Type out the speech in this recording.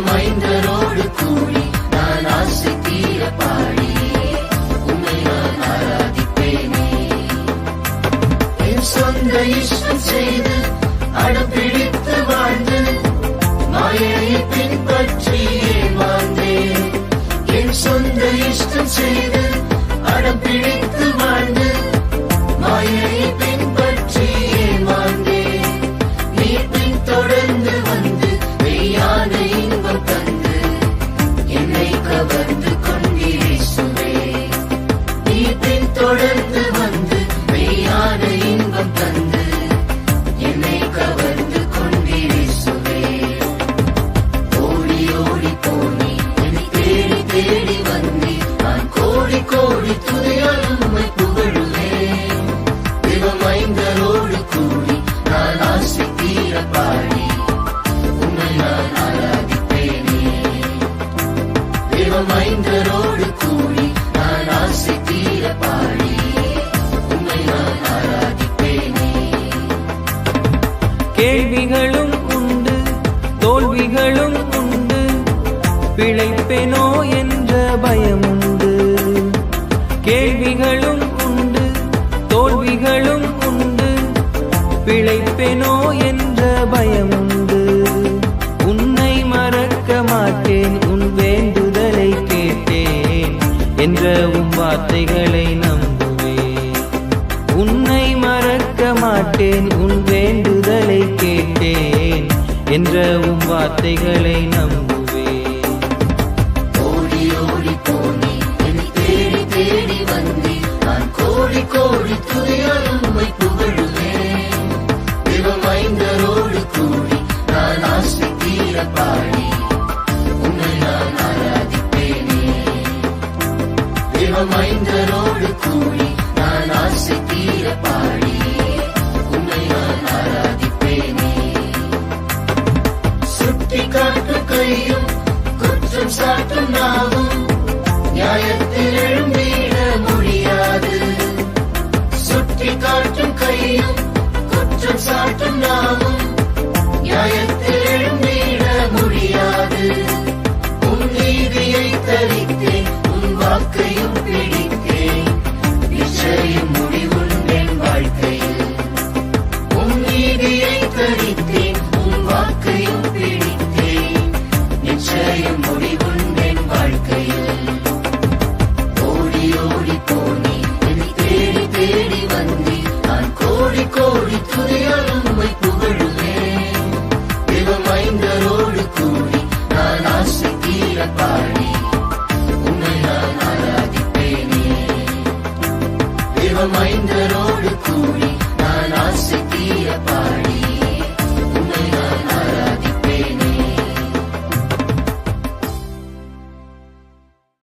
மைந்தரோடு கூடி நான் ஆசை தீர பாடி. உமை நான் ஆராதிப்பேனே. என் சொந்த இஷ்டம் செய்து அடம்பிடித்து வாழ்ந்து தொடர்ந்து வந்து மெய்யான இன்பம் தந்து என்னை கவர்ந்து கொண்டிருசுவே ஓடி ஓடி போனி என்னை தேடி தேடி வந்தேன் நான் கோடி கோடி துதையாலும் பிழைப்பேனோ என்ற பயமுண்டு. கேள்விகளும் உண்டு தோல்விகளும் உண்டு. பிழைப்பேனோ என்ற பயமுண்டு. உன்னை மறக்க மாட்டேன் உன் வேண்டுதலை கேட்டேன் என்ற உன் வார்த்தைகளை நம்புவேன். உன்னை மறக்க மாட்டேன் உன் வேண்டுதலை கேட்டேன் என்ற உன் வார்த்தைகளை நம்புவேன். திவமைந்தரோடு கூடி நான் ஆசை தீர பாடி. வாக்கையும் பிடித்தேன். நிச்சயம் முடிவுண்டேன் வாழ்க்கையில். உன் நீதியை தரித்தேன் உன் வாக்கையும் பிடித்தேன். நிச்சயம் முடிவுண்டேன் வாழ்க்கையில். ஓடி ஓடி மைந்தரோடு கூடி